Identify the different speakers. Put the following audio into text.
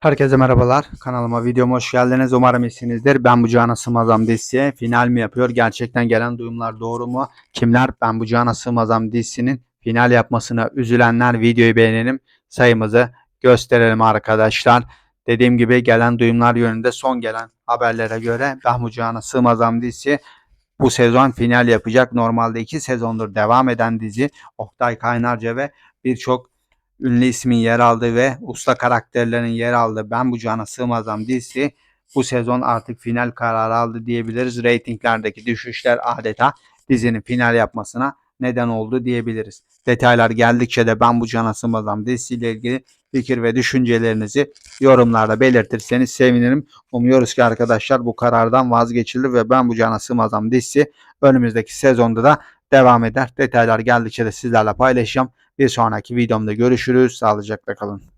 Speaker 1: Herkese merhabalar. Kanalıma videoma hoş geldiniz. Umarım iyisinizdir. Ben bu Cana Sığmazam dizisi final mi yapıyor? Gerçekten gelen duyumlar doğru mu? Kimler Ben bu Cana Sığmazam dizisinin final yapmasına üzülenler videoyu beğenelim. Sayımızı gösterelim arkadaşlar. Dediğim gibi gelen duyumlar yönünde son gelen haberlere göre Ben bu Cana Sığmazam dizisi bu sezon final yapacak. Normalde iki sezondur devam eden dizi Oktay Kaynarca ve birçok ünlü ismin yer aldığı ve usta karakterlerin yer aldığı Ben Bu Cana Sığmazam dizisi bu sezon artık final kararı aldı diyebiliriz. Ratinglerdeki düşüşler adeta dizinin final yapmasına neden oldu diyebiliriz. Detaylar geldikçe de Ben Bu Cana Sığmazam dizisiyle ilgili fikir ve düşüncelerinizi yorumlarda belirtirseniz sevinirim. Umuyoruz ki arkadaşlar bu karardan vazgeçilir ve Ben Bu Cana Sığmazam dizisi önümüzdeki sezonda da devam eder. Detaylar geldikçe de sizlerle paylaşacağım. Bir sonraki videomda görüşürüz. Sağlıcakla kalın.